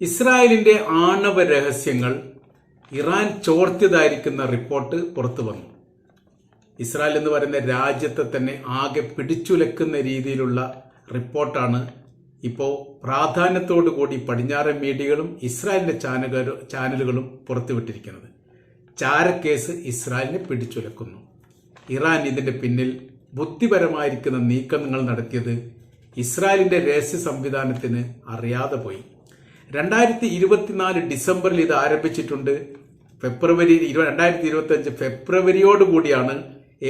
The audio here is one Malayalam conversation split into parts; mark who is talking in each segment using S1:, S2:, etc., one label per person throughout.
S1: ഇസ്രായേലിന്റെ ആണവ രഹസ്യങ്ങൾ ഇറാൻ ചോർത്തിയതായിരിക്കുന്ന റിപ്പോർട്ട് പുറത്തു വന്നു. ഇസ്രായേൽ എന്ന് പറയുന്ന രാജ്യത്തെ തന്നെ ആകെ പിടിച്ചുലക്കുന്ന രീതിയിലുള്ള റിപ്പോർട്ടാണ് ഇപ്പോൾ പ്രാധാന്യത്തോടു കൂടി പടിഞ്ഞാറൻ മീഡിയകളും ഇസ്രായേലിന്റെ ചാനലുകളും പുറത്തുവിട്ടിരിക്കുന്നത്. ചാരക്കേസ് ഇസ്രായേലിനെ പിടിച്ചുലക്കുന്നു. ഇറാൻ ഇതിന്റെ പിന്നിൽ ബുദ്ധിപരമായിരിക്കുന്ന നീക്കങ്ങൾ നടത്തിയത് ഇസ്രായേലിന്റെ രഹസ്യ സംവിധാനത്തിന് അറിയാതെ പോയി. രണ്ടായിരത്തി ഇരുപത്തിനാല് ഡിസംബറിൽ ഇത് ആരംഭിച്ചിട്ടുണ്ട്. ഫെബ്രുവരി രണ്ടായിരത്തി ഇരുപത്തി അഞ്ച് ഫെബ്രുവരിയോടുകൂടിയാണ്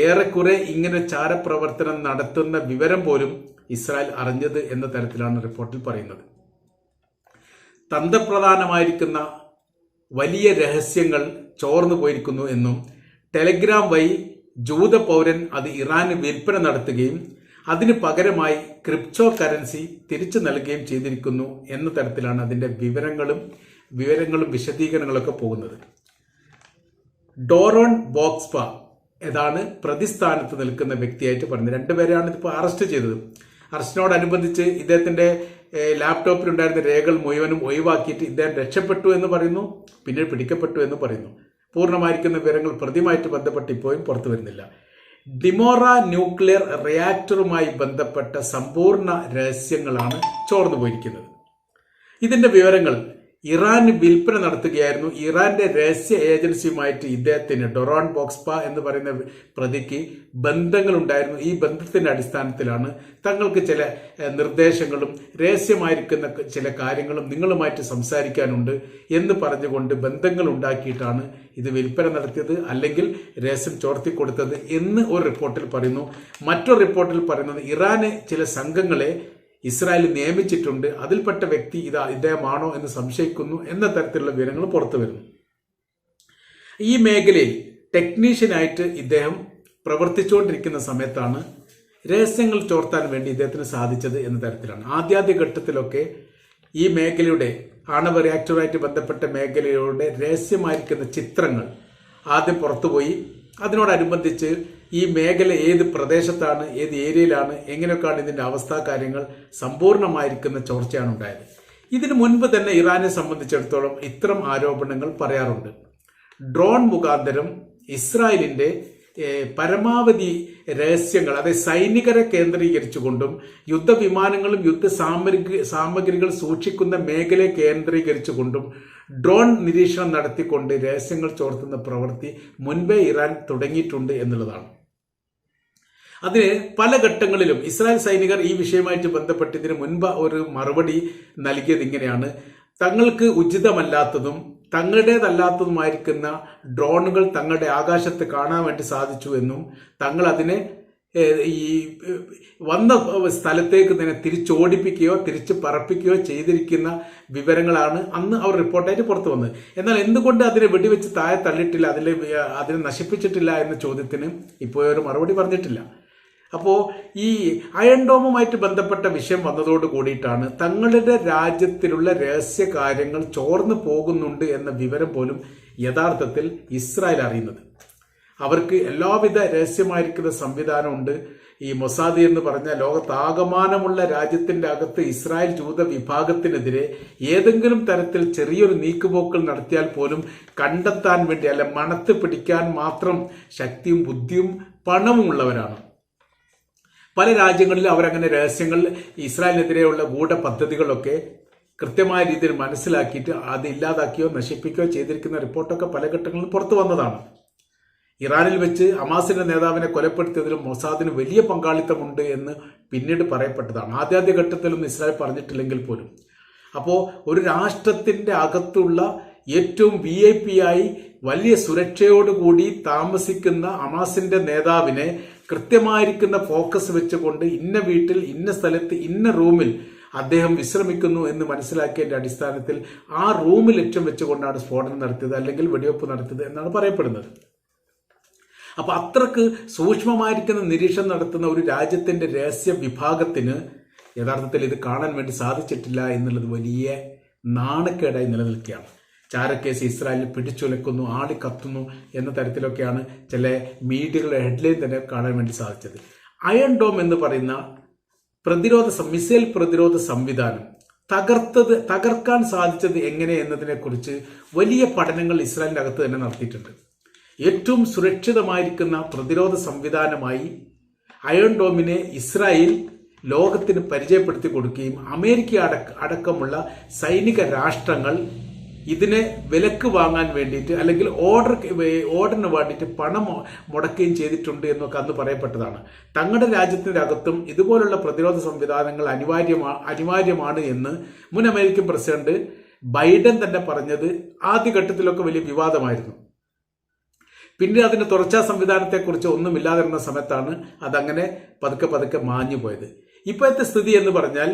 S1: ഏറെക്കുറെ ഇങ്ങനെ ചാരപ്രവർത്തനം നടത്തുന്ന വിവരം പോലും ഇസ്രായേൽ അറിഞ്ഞത് എന്ന തരത്തിലാണ് റിപ്പോർട്ടിൽ പറയുന്നത്. തന്ത്രപ്രധാനമായിരിക്കുന്ന വലിയ രഹസ്യങ്ങൾ ചോർന്നു പോയിരിക്കുന്നു എന്നും ടെലഗ്രാം വഴി ജൂത പൗരൻ അത് ഇറാന് വിൽപ്പന നടത്തുകയും അതിന് പകരമായി ക്രിപ്റ്റോ കറൻസി തിരിച്ചു നൽകുകയും ചെയ്തിരിക്കുന്നു എന്ന തരത്തിലാണ് അതിന്റെ വിവരങ്ങളും വിവരങ്ങളും വിശദീകരണങ്ങളൊക്കെ പോകുന്നത്. ഡോറോൺ ബോക്സ്പ ഏതാണ് പ്രതിസ്ഥാനത്ത് നിൽക്കുന്ന വ്യക്തിയായിട്ട് പറഞ്ഞത് രണ്ടുപേരെയാണ് ഇതിപ്പോൾ അറസ്റ്റ് ചെയ്തത്. അറസ്റ്റിനോടനുബന്ധിച്ച് ഇദ്ദേഹത്തിന്റെ ഏഹ്, ലാപ്ടോപ്പിലുണ്ടായിരുന്ന രേഖകൾ മുഴുവനും ഒഴിവാക്കിയിട്ട് ഇദ്ദേഹം രക്ഷപ്പെട്ടു എന്ന് പറയുന്നു. പിന്നീട് പിടിക്കപ്പെട്ടു എന്ന് പറയുന്നു. പൂർണമായിരിക്കുന്ന വിവരങ്ങൾ പ്രതിയുമായിട്ട് ബന്ധപ്പെട്ട് ഇപ്പോഴും പുറത്തു വരുന്നില്ല. ഡിമോറ ന്യൂക്ലിയർ റിയാക്ടറുമായി ബന്ധപ്പെട്ട സമ്പൂർണ രഹസ്യങ്ങളാണ് ചോർന്നു പോയിരിക്കുന്നത് ഇതിന്റെ വിവരങ്ങൾ ഇറാൻ വിൽപ്പന നടത്തുകയായിരുന്നു. ഇറാന്റെ രഹസ്യ ഏജൻസിയുമായിട്ട് ഇദ്ദേഹത്തിന് ഡൊറോൺ ബോക്സ്പ എന്ന് പറയുന്ന പ്രതിക്ക് ബന്ധങ്ങളുണ്ടായിരുന്നു. ഈ ബന്ധത്തിന്റെ അടിസ്ഥാനത്തിലാണ് തങ്ങൾക്ക് ചില നിർദ്ദേശങ്ങളും രഹസ്യമായിരിക്കുന്ന ചില കാര്യങ്ങളും നിങ്ങളുമായിട്ട് സംസാരിക്കാനുണ്ട് എന്ന് പറഞ്ഞുകൊണ്ട് ബന്ധങ്ങൾ ഉണ്ടാക്കിയിട്ടാണ് ഇത് വിൽപ്പന നടത്തിയത് അല്ലെങ്കിൽ രഹസ്യം ചോർത്തിക്കൊടുത്തത് എന്ന് ഒരു റിപ്പോർട്ടിൽ പറയുന്നു. മറ്റൊരു റിപ്പോർട്ടിൽ പറയുന്നത് ഇറാന് ചില സംഘങ്ങളെ ഇസ്രായേൽ നിയമിച്ചിട്ടുണ്ട്. അതിൽപ്പെട്ട വ്യക്തി ഇതാ ഇദ്ദേഹമാണോ എന്ന് സംശയിക്കുന്നു എന്ന തരത്തിലുള്ള വിവരങ്ങൾ പുറത്തു വരുന്നു. ഈ മേഖലയിൽ ടെക്നീഷ്യനായിട്ട് ഇദ്ദേഹം പ്രവർത്തിച്ചുകൊണ്ടിരിക്കുന്ന സമയത്താണ് രഹസ്യങ്ങൾ ചോർത്താൻ വേണ്ടി ഇദ്ദേഹത്തിന് സാധിച്ചത് എന്ന തരത്തിലാണ്. ആദ്യാദ്യ ഘട്ടത്തിലൊക്കെ ഈ മേഖലയുടെ ആണവ റിയാക്ടറുമായിട്ട് ബന്ധപ്പെട്ട മേഖലയുടെ രഹസ്യമായിരിക്കുന്ന ചിത്രങ്ങൾ ആദ്യം പുറത്തുപോയി. അതിനോടനുബന്ധിച്ച് ഈ മേഖല ഏത് പ്രദേശത്താണ് ഏത് ഏരിയയിലാണ് എങ്ങനെയൊക്കെയാണ് ഇതിന്റെ അവസ്ഥാ കാര്യങ്ങൾ സമ്പൂർണമായിരിക്കുന്ന ചോർച്ചയാണ് ഉണ്ടായത്. ഇതിനു മുൻപ് തന്നെ ഇറാനെ സംബന്ധിച്ചിടത്തോളം ഇത്തരം ആരോപണങ്ങൾ പറയാറുണ്ട്. ഡ്രോൺ മുഖാന്തരം ഇസ്രായേലിന്റെ പരമാവധി രഹസ്യങ്ങൾ അതായത് സൈനികരെ കേന്ദ്രീകരിച്ചുകൊണ്ടും യുദ്ധവിമാനങ്ങളും യുദ്ധ സാമഗ്രി സാമഗ്രികൾ സൂക്ഷിക്കുന്ന മേഖലയെ കേന്ദ്രീകരിച്ചുകൊണ്ടും ഡ്രോൺ നിരീക്ഷണം നടത്തിക്കൊണ്ട് രഹസ്യങ്ങൾ ചോർത്തുന്ന പ്രവൃത്തി മുൻപേ ഇറാൻ തുടങ്ങിയിട്ടുണ്ട് എന്നുള്ളതാണ്. അതിന് പല ഘട്ടങ്ങളിലും ഇസ്രായേൽ സൈനികർ ഈ വിഷയമായിട്ട് ബന്ധപ്പെട്ട് ഇതിന് മുൻപ് ഒരു മറുപടി നൽകിയത് ഇങ്ങനെയാണ്. തങ്ങൾക്ക് ഉചിതമല്ലാത്തതും തങ്ങളുടേതല്ലാത്തതുമായിരിക്കുന്ന ഡ്രോണുകൾ തങ്ങളുടെ ആകാശത്ത് കാണാൻ വേണ്ടി സാധിച്ചു എന്നും തങ്ങൾ അതിനെ ഈ വന്ന സ്ഥലത്തേക്ക് തന്നെ തിരിച്ചോടിപ്പിക്കുകയോ തിരിച്ച് പറപ്പിക്കുകയോ ചെയ്തിരിക്കുന്ന വിവരങ്ങളാണ് അന്ന് അവർ റിപ്പോർട്ടായിട്ട് പുറത്തു വന്നത്. എന്നാൽ എന്തുകൊണ്ട് അതിനെ വെടിവെച്ച് താഴെ തള്ളിയിട്ടില്ല അതിലെ അതിനെ നശിപ്പിച്ചിട്ടില്ല എന്ന ചോദ്യത്തിന് ഇപ്പോൾ ഒരു മറുപടി പറഞ്ഞിട്ടില്ല. അപ്പോൾ ഈ അയൺഡോമുമായിട്ട് ബന്ധപ്പെട്ട വിഷയം വന്നതോട് കൂടിയിട്ടാണ് തങ്ങളുടെ രാജ്യത്തിലുള്ള രഹസ്യ കാര്യങ്ങൾ ചോർന്നു പോകുന്നുണ്ട് എന്ന വിവരം പോലും യഥാർത്ഥത്തിൽ ഇസ്രായേൽ അറിയുന്നത്. അവർക്ക് എല്ലാവിധ രഹസ്യമായിരിക്കുന്ന സംവിധാനമുണ്ട്. ഈ മൊസാദി എന്ന് പറഞ്ഞ ലോകത്താകമാനമുള്ള രാജ്യത്തിന്റെ അകത്ത് ഇസ്രായേൽ ജൂത വിഭാഗത്തിനെതിരെ ഏതെങ്കിലും തരത്തിൽ ചെറിയൊരു നീക്കുപോക്കൾ നടത്തിയാൽ പോലും കണ്ടെത്താൻ വേണ്ടി അല്ല മണത്ത് പിടിക്കാൻ മാത്രം ശക്തിയും ബുദ്ധിയും പണവും ഉള്ളവരാണ്. പല രാജ്യങ്ങളിലും അവരങ്ങനെ രഹസ്യങ്ങൾ ഇസ്രായേലിനെതിരെയുള്ള ഗൂഢ പദ്ധതികളൊക്കെ കൃത്യമായ രീതിയിൽ മനസ്സിലാക്കിയിട്ട് അത് ഇല്ലാതാക്കിയോ നശിപ്പിക്കുകയോ ചെയ്തിരിക്കുന്ന റിപ്പോർട്ടൊക്കെ പല ഘട്ടങ്ങളിലും പുറത്തു വന്നതാണ്. ഇറാനിൽ വെച്ച് അമാസിന്റെ നേതാവിനെ കൊലപ്പെടുത്തിയതിലും മൊസാദിന് വലിയ പങ്കാളിത്തമുണ്ട് എന്ന് പിന്നീട് പറയപ്പെട്ടതാണ്. ആദ്യാദ്യ ഘട്ടത്തിലൊന്നും ഇസ്രായേൽ പറഞ്ഞിട്ടില്ലെങ്കിൽ പോലും. അപ്പോൾ ഒരു രാഷ്ട്രത്തിന്റെ അകത്തുള്ള ഏറ്റവും വി ഐ പി ആയി വലിയ സുരക്ഷയോടുകൂടി താമസിക്കുന്ന അമാസിന്റെ നേതാവിനെ കൃത്യമായിരിക്കുന്ന ഫോക്കസ് വെച്ചുകൊണ്ട് ഇന്ന വീട്ടിൽ ഇന്ന സ്ഥലത്ത് ഇന്ന റൂമിൽ അദ്ദേഹം വിശ്രമിക്കുന്നു എന്ന് മനസ്സിലാക്കിയതിന്റെ അടിസ്ഥാനത്തിൽ ആ റൂമിൽ ലക്ഷ്യം വെച്ചുകൊണ്ടാണ് സ്ഫോടനം നടത്തിയത് അല്ലെങ്കിൽ വെടിവെപ്പ് നടത്തിയത് എന്നാണ് പറയപ്പെടുന്നത്. അപ്പൊ അത്രയ്ക്ക് സൂക്ഷ്മമായിരിക്കുന്ന നിരീക്ഷണം നടത്തുന്ന ഒരു രാജ്യത്തിന്റെ രഹസ്യ വിഭാഗത്തിന് യഥാർത്ഥത്തിൽ ഇത് കാണാൻ വേണ്ടി സാധിച്ചിട്ടില്ല എന്നുള്ളത് വലിയ നാണക്കേടായി നിലനിൽക്കുകയാണ്. ചാരക്കേസ് ഇസ്രായേലിൽ പിടിച്ചുലക്കുന്നു കത്തുന്നു എന്ന തരത്തിലൊക്കെയാണ് ചില മീഡിയകളുടെ ഹെഡ്ലൈൻ തന്നെ കാണാൻ വേണ്ടി സാധിച്ചത്. അയൺ ഡോം എന്ന് പറയുന്ന പ്രതിരോധ മിസൈൽ പ്രതിരോധ സംവിധാനം തകർത്തത് തകർക്കാൻ സാധിച്ചത് എങ്ങനെ എന്നതിനെക്കുറിച്ച് വലിയ പഠനങ്ങൾ ഇസ്രായേലിനകത്ത് തന്നെ നടത്തിയിട്ടുണ്ട്. ഏറ്റവും സുരക്ഷിതമായിരിക്കുന്ന പ്രതിരോധ സംവിധാനമായി അയൺ ഡോമിനെ ഇസ്രായേൽ ലോകത്തിന് പരിചയപ്പെടുത്തി കൊടുക്കുകയും അമേരിക്ക അടക്ക അടക്കമുള്ള സൈനിക രാഷ്ട്രങ്ങൾ ഇതിനെ വിലക്ക് വാങ്ങാൻ വേണ്ടിയിട്ട് അല്ലെങ്കിൽ ഓർഡർ ഓർഡറിന് വേണ്ടിയിട്ട് പണം മുടക്കുകയും ചെയ്തിട്ടുണ്ട് എന്നൊക്കെ അന്ന് പറയപ്പെട്ടതാണ്. തങ്ങളുടെ രാജ്യത്തിന്റെ അകത്തും ഇതുപോലുള്ള പ്രതിരോധ സംവിധാനങ്ങൾ അനിവാര്യമാണ് അനിവാര്യമാണ് എന്ന് മുൻ അമേരിക്കൻ പ്രസിഡന്റ് ബൈഡൻ തന്നെ പറഞ്ഞത് ആദ്യഘട്ടത്തിലൊക്കെ വലിയ വിവാദമായിരുന്നു. പിന്നീട് അതിന്റെ തുടർച്ചാ സംവിധാനത്തെക്കുറിച്ച് ഒന്നുമില്ലാതിരുന്ന സമയത്താണ് അതങ്ങനെ പതുക്കെ പതുക്കെ മാഞ്ഞു പോയത്. ഇപ്പോഴത്തെ സ്ഥിതി എന്ന് പറഞ്ഞാൽ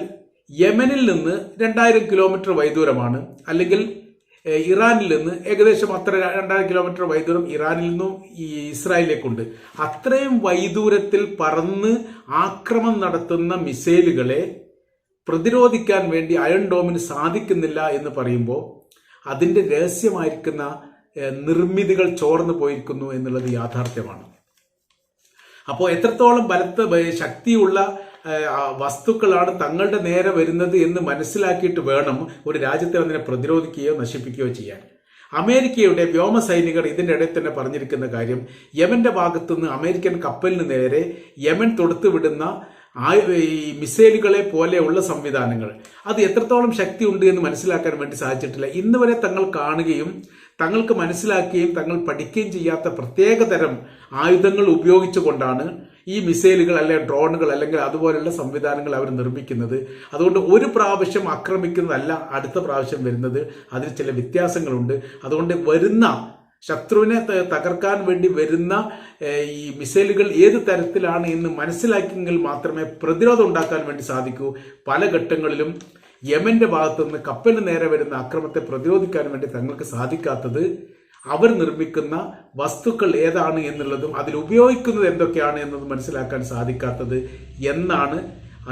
S1: യമനിൽ നിന്ന് രണ്ടായിരം കിലോമീറ്റർ വൈദൂരമാണ്. അല്ലെങ്കിൽ ഇറാനിൽ നിന്ന് ഏകദേശം അത്ര രണ്ടായിരം കിലോമീറ്റർ വൈദൂരം ഇറാനിൽ നിന്നും ഈ ഇസ്രായേലിലേക്കുണ്ട്. അത്രയും വൈദൂരത്തിൽ പറന്ന് ആക്രമം നടത്തുന്ന മിസൈലുകളെ പ്രതിരോധിക്കാൻ വേണ്ടി അയൺ ഡോമിന് സാധിക്കുന്നില്ല എന്ന് പറയുമ്പോൾ അതിന്റെ രഹസ്യമായിരിക്കുന്ന നിർമ്മിതികൾ ചോർന്നു പോയിരിക്കുന്നു എന്നുള്ളത് യാഥാർത്ഥ്യമാണ്. അപ്പോൾ എത്രത്തോളം ബലത്ത് ശക്തിയുള്ള വസ്തുക്കളാണ് തങ്ങളുടെ നേരെ വരുന്നത് എന്ന് മനസ്സിലാക്കിയിട്ട് വേണം ഒരു രാജ്യത്തെ അതിനെ പ്രതിരോധിക്കുകയോ നശിപ്പിക്കുകയോ ചെയ്യാൻ. അമേരിക്കയുടെ വ്യോമ സൈനികർ ഇതിന്റെ ഇടയിൽ തന്നെ പറഞ്ഞിരിക്കുന്ന കാര്യം യമന്റെ ഭാഗത്തുനിന്ന് അമേരിക്കൻ കപ്പലിന് നേരെ യമൻ തൊടുത്തുവിടുന്ന ഈ മിസൈലുകളെ പോലെയുള്ള സംവിധാനങ്ങൾ. അത് എത്രത്തോളം ശക്തി ഉണ്ട് എന്ന് മനസ്സിലാക്കാൻ വേണ്ടി സാധിച്ചിട്ടില്ല. ഇന്ന് വരെ തങ്ങൾ കാണുകയും തങ്ങൾക്ക് മനസ്സിലാക്കുകയും തങ്ങൾ പഠിക്കുകയും ചെയ്യാത്ത പ്രത്യേകതരം ആയുധങ്ങൾ ഉപയോഗിച്ചുകൊണ്ടാണ് ഈ മിസൈലുകൾ അല്ലെങ്കിൽ ഡ്രോണുകൾ അല്ലെങ്കിൽ അതുപോലെയുള്ള സംവിധാനങ്ങൾ അവർ നിർമ്മിക്കുന്നത്. അതുകൊണ്ട് ഒരു പ്രാവശ്യം ആക്രമിക്കുന്നതല്ല അടുത്ത പ്രാവശ്യം വരുന്നത്. അതിൽ ചില വ്യത്യാസങ്ങളുണ്ട്. അതുകൊണ്ട് വരുന്ന ശത്രുവിനെ തകർക്കാൻ വേണ്ടി വരുന്ന ഈ മിസൈലുകൾ ഏത് തരത്തിലാണ് എന്ന് മനസ്സിലാക്കിയെങ്കിൽ മാത്രമേ പ്രതിരോധം ഉണ്ടാക്കാൻ വേണ്ടി സാധിക്കൂ. പല ഘട്ടങ്ങളിലും യമന്റെ ഭാഗത്തുനിന്ന് കപ്പലിന് നേരെ വരുന്ന അക്രമത്തെ പ്രതിരോധിക്കാൻ വേണ്ടി തങ്ങൾക്ക് സാധിക്കാത്തത് അവർ നിർമ്മിക്കുന്ന വസ്തുക്കൾ ഏതാണ് എന്നുള്ളതും അതിൽ ഉപയോഗിക്കുന്നത് എന്തൊക്കെയാണ് എന്നത് മനസ്സിലാക്കാൻ സാധിക്കാത്തത് എന്നാണ്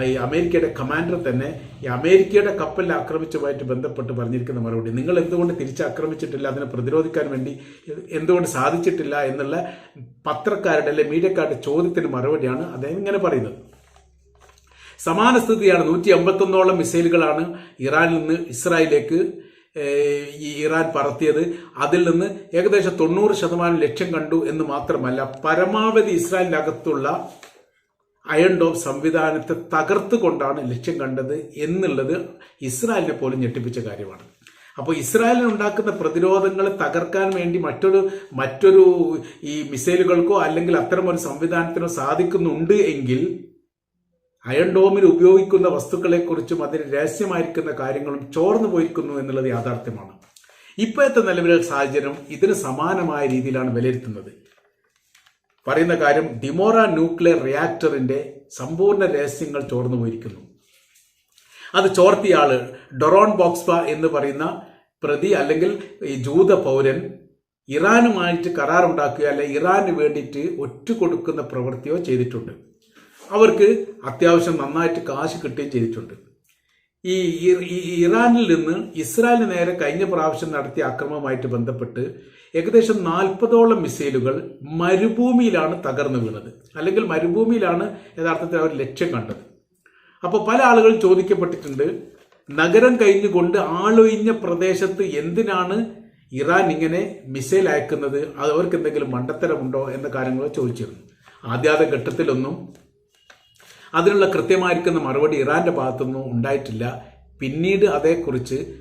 S1: ഈ അമേരിക്കയുടെ കമാൻഡർ തന്നെ ഈ അമേരിക്കയുടെ കപ്പലിൽ ആക്രമിച്ചതുമായിട്ട് ബന്ധപ്പെട്ട് പറഞ്ഞിരിക്കുന്ന മറുപടി. നിങ്ങൾ എന്തുകൊണ്ട് തിരിച്ചാക്രമിച്ചിട്ടില്ല? അതിനെ പ്രതിരോധിക്കാൻ വേണ്ടി എന്തുകൊണ്ട് സാധിച്ചിട്ടില്ല എന്നുള്ള പത്രക്കാരുടെ അല്ലെ മീഡിയക്കാരുടെ ചോദ്യത്തിന് മറുപടിയാണ് അദ്ദേഹം ഇങ്ങനെ പറയുന്നത്. സമാന സ്ഥിതിയാണ് നൂറ്റി അമ്പത്തൊന്നോളം മിസൈലുകളാണ് ഇറാനിൽ നിന്ന് ഇസ്രായേലിലേക്ക് ഈ ഇറാൻ പറത്തിയത്. അതിൽ നിന്ന് ഏകദേശം തൊണ്ണൂറ് ശതമാനം ലക്ഷ്യം കണ്ടു എന്ന് മാത്രമല്ല പരമാവധി ഇസ്രായേലിനകത്തുള്ള അയൺ ഡോം സംവിധാനത്തെ തകർത്തുകൊണ്ടാണ് ലക്ഷ്യം കണ്ടത് എന്നുള്ളത് ഇസ്രായേലിനെ പോലും ഞെട്ടിപ്പിച്ച കാര്യമാണ്. അപ്പോൾ ഇസ്രായേലിന് ഉണ്ടാക്കുന്ന പ്രതിരോധങ്ങളെ തകർക്കാൻ വേണ്ടി മറ്റൊരു മറ്റൊരു ഈ മിസൈലുകൾക്കോ അല്ലെങ്കിൽ അത്തരമൊരു സംവിധാനത്തിനോ സാധിക്കുന്നുണ്ട് എങ്കിൽ അയൺ ഡോമിൽ ഉപയോഗിക്കുന്ന വസ്തുക്കളെക്കുറിച്ചും അതിന് രഹസ്യമായിരിക്കുന്ന കാര്യങ്ങളും ചോർന്നു പോയിരിക്കുന്നു എന്നുള്ളത് യാഥാർത്ഥ്യമാണ്. ഇപ്പോഴത്തെ നിലവിലെ സാഹചര്യം ഇതിന് സമാനമായ രീതിയിലാണ് വിലയിരുത്തുന്നത്. പറയുന്ന കാര്യം ഡിമോറ ന്യൂക്ലിയർ റിയാക്ടറിന്റെ സമ്പൂർണ രഹസ്യങ്ങൾ ചോർന്നു പോയിരിക്കുന്നു. അത് ചോർത്തിയ ആൾ ഡൊറോൺ ബോക്സ്പ എന്ന് പറയുന്ന പ്രതി അല്ലെങ്കിൽ ഈ ജൂത പൗരൻ ഇറാനുമായിട്ട് കരാറുണ്ടാക്കുകയോ അല്ലെ ഇറാന് വേണ്ടിയിട്ട് ഒറ്റ കൊടുക്കുന്ന പ്രവൃത്തിയോ ചെയ്തിട്ടുണ്ട്. അവർക്ക് അത്യാവശ്യം നന്നായിട്ട് കാശ് കിട്ടുകയും ചെയ്തിട്ടുണ്ട്. ഈ ഇറാനിൽ നിന്ന് ഇസ്രായേലിന് നേരെ കഴിഞ്ഞ പ്രാവശ്യം നടത്തിയ ആക്രമണവുമായിട്ട് ബന്ധപ്പെട്ട് ഏകദേശം നാൽപ്പതോളം മിസൈലുകൾ മരുഭൂമിയിലാണ് തകർന്നു വീണത്. അല്ലെങ്കിൽ മരുഭൂമിയിലാണ് യഥാർത്ഥത്തിൽ അവർ ലക്ഷ്യം കണ്ടത്. അപ്പോൾ പല ആളുകളും ചോദിക്കപ്പെട്ടിട്ടുണ്ട് നഗരം കഴിഞ്ഞുകൊണ്ട് ആളൊഴിഞ്ഞ പ്രദേശത്ത് എന്തിനാണ് ഇറാൻ ഇങ്ങനെ മിസൈൽ അയക്കുന്നത്? അത് അവർക്ക് എന്തെങ്കിലും മണ്ടത്തരമുണ്ടോ എന്ന കാര്യങ്ങൾ ചോദിച്ചിരുന്നു. ആദ്യാത ഘട്ടത്തിലൊന്നും അതിനുള്ള കൃത്യമായിരിക്കുന്ന മറുപടി ഇറാന്റെ ഭാഗത്തുനിന്നും ഉണ്ടായിട്ടില്ല. പിന്നീട് അതേക്കുറിച്ച്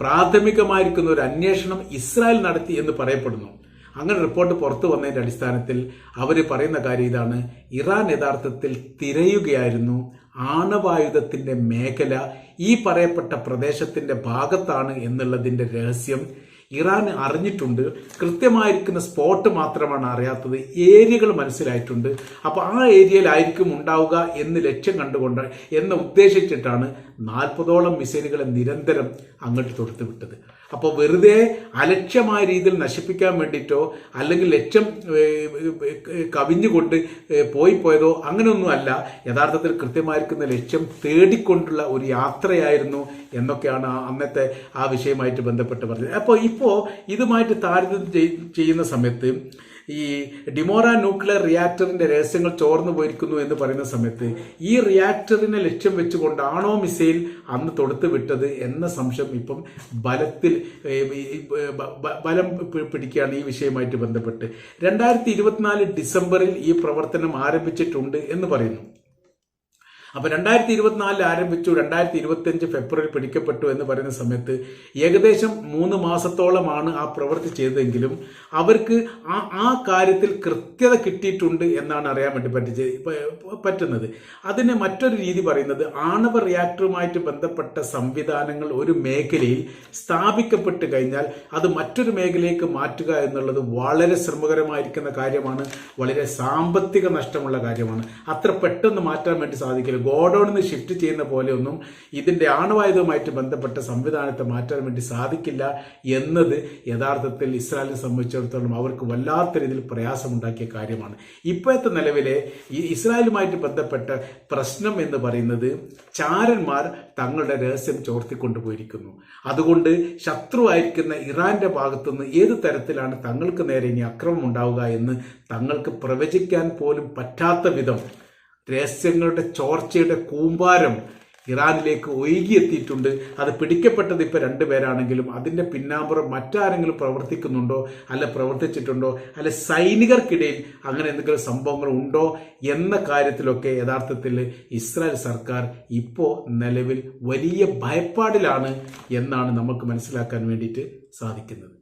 S1: പ്രാഥമികമായിരിക്കുന്ന ഒരു അന്വേഷണം ഇസ്രായേൽ നടത്തി എന്ന് പറയപ്പെടുന്നു. അങ്ങനെ റിപ്പോർട്ട് പുറത്തു വന്നതിന്റെ അടിസ്ഥാനത്തിൽ അവർ പറയുന്ന കാര്യം ഇതാണ്. ഇറാൻ യഥാർത്ഥത്തിൽ തിരയുകയായിരുന്നു ആണവായുധത്തിന്റെ മേഖല ഈ പറയപ്പെട്ട പ്രദേശത്തിന്റെ ഭാഗത്താണ് എന്നുള്ളതിന്റെ രഹസ്യം. ഇറാൻ അറിഞ്ഞിട്ടുണ്ട് കൃത്യമായിരിക്കുന്ന സ്പോട്ട് മാത്രമാണ് അറിയാത്തത് ഏരിയകൾ മനസ്സിലായിട്ടുണ്ട്. അപ്പോൾ ആ ഏരിയയിലായിരിക്കും ഉണ്ടാവുക എന്ന് ലക്ഷ്യം കണ്ടുകൊണ്ട് എന്ന് ഉദ്ദേശിച്ചിട്ടാണ് നാൽപ്പതോളം മിസൈലുകളെ നിരന്തരം അങ്ങോട്ട് തൊടുത്തു വിട്ടത് അപ്പോൾ വെറുതെ അലക്ഷ്യമായ രീതിയിൽ നശിപ്പിക്കാൻ വേണ്ടിയിട്ടോ അല്ലെങ്കിൽ ലക്ഷ്യം കവിഞ്ഞുകൊണ്ട് പോയി പോയതോ അങ്ങനെയൊന്നും അല്ല. യഥാർത്ഥത്തിൽ കൃത്യമായിരിക്കുന്ന ലക്ഷ്യം തേടിക്കൊണ്ടുള്ള ഒരു യാത്രയായിരുന്നു എന്നൊക്കെയാണ് അന്നത്തെ ആ വിഷയമായിട്ട് ബന്ധപ്പെട്ട് പറഞ്ഞത്. അപ്പോൾ ഇപ്പോൾ ഇതുമായിട്ട് താരതമ്യം ചെയ്യുന്ന സമയത്ത് ഈ ഡിമോറ ന്യൂക്ലിയർ റിയാക്ടറിന്റെ രഹസ്യങ്ങൾ ചോർന്നു പോയിരിക്കുന്നു എന്ന് പറയുന്ന സമയത്ത് ഈ റിയാക്ടറിനെ ലക്ഷ്യം വെച്ചുകൊണ്ടാണോ മിസൈൽ അന്ന് തൊടുത്ത് വിട്ടത് എന്ന സംശയം ഇപ്പം ബലത്തിൽ ബലം പിടിക്കുകയാണ് ഈ വിഷയമായിട്ട് ബന്ധപ്പെട്ട്. രണ്ടായിരത്തി ഇരുപത്തിനാല് ഡിസംബറിൽ ഈ പ്രവർത്തനം ആരംഭിച്ചിട്ടുണ്ട് എന്ന് പറയുന്നു. അപ്പൊ രണ്ടായിരത്തി ഇരുപത്തിനാലിൽ ആരംഭിച്ചു രണ്ടായിരത്തി ഇരുപത്തിയഞ്ച് ഫെബ്രുവരി പിടിക്കപ്പെട്ടു എന്ന് പറയുന്ന സമയത്ത് ഏകദേശം മൂന്ന് മാസത്തോളമാണ് ആ പ്രവൃത്തി ചെയ്തതെങ്കിലും അവർക്ക് ആ ആ കാര്യത്തിൽ കൃത്യത കിട്ടിയിട്ടുണ്ട് എന്നാണ് അറിയാൻ വേണ്ടി പറ്റിച്ച് പറ്റുന്നത്. അതിന് മറ്റൊരു രീതി പറയുന്നത് ആണവ റിയാക്ടറുമായിട്ട് ബന്ധപ്പെട്ട സംവിധാനങ്ങൾ ഒരു മേഖലയിൽ സ്ഥാപിക്കപ്പെട്ട് കഴിഞ്ഞാൽ അത് മറ്റൊരു മേഖലയിലേക്ക് മാറ്റുക എന്നുള്ളത് വളരെ ശ്രമകരമായിരിക്കുന്ന കാര്യമാണ് വളരെ സാമ്പത്തിക നഷ്ടമുള്ള കാര്യമാണ്. അത്ര പെട്ടെന്ന് മാറ്റാൻ വേണ്ടി സാധിക്കില്ല. ഗോഡൌണിൽ നിന്ന് ഷിഫ്റ്റ് ചെയ്യുന്ന പോലെയൊന്നും ഇതിന്റെ ആണവായുധവുമായിട്ട് ബന്ധപ്പെട്ട സംവിധാനത്തെ മാറ്റാൻ വേണ്ടി സാധിക്കില്ല എന്നത് യഥാർത്ഥത്തിൽ ഇസ്രായേലിനെ സംബന്ധിച്ചിടത്തോളം അവർക്ക് വല്ലാത്ത രീതിയിൽ പ്രയാസമുണ്ടാക്കിയ കാര്യമാണ്. ഇപ്പോഴത്തെ നിലവിലെ ഈ ഇസ്രായേലുമായിട്ട് ബന്ധപ്പെട്ട പ്രശ്നം എന്ന് പറയുന്നത് ചാരന്മാർ തങ്ങളുടെ രഹസ്യം ചോർത്തിക്കൊണ്ടുപോയിരിക്കുന്നു. അതുകൊണ്ട് ശത്രുവായിരിക്കുന്ന ഇറാന്റെ ഭാഗത്തുനിന്ന് ഏത് തരത്തിലാണ് തങ്ങൾക്ക് നേരെ ഇനി അക്രമം ഉണ്ടാവുക എന്ന് തങ്ങൾക്ക് പ്രവചിക്കാൻ പോലും പറ്റാത്ത വിധം രഹസ്യങ്ങളുടെ ചോർച്ചയുടെ കൂമ്പാരം ഇറാനിലേക്ക് ഒഴുകിയെത്തിയിട്ടുണ്ട്. അത് പിടിക്കപ്പെട്ടത് ഇപ്പോൾ രണ്ടുപേരാണെങ്കിലും അതിന്റെ പിന്നാമ്പുറം മറ്റാരെങ്കിലും പ്രവർത്തിക്കുന്നുണ്ടോ? അല്ല പ്രവർത്തിച്ചിട്ടുണ്ടോ? അല്ല സൈനികർക്കിടയിൽ അങ്ങനെ എന്തെങ്കിലും സംഭവങ്ങൾ ഉണ്ടോ? എന്ന കാര്യത്തിലൊക്കെ യഥാർത്ഥത്തിൽ ഇസ്രായേൽ സർക്കാർ ഇപ്പോൾ നിലവിൽ വലിയ ഭയപ്പാടിലാണ് എന്നാണ് നമുക്ക് മനസ്സിലാക്കാൻ വേണ്ടിയിട്ട് സാധിക്കുന്നത്.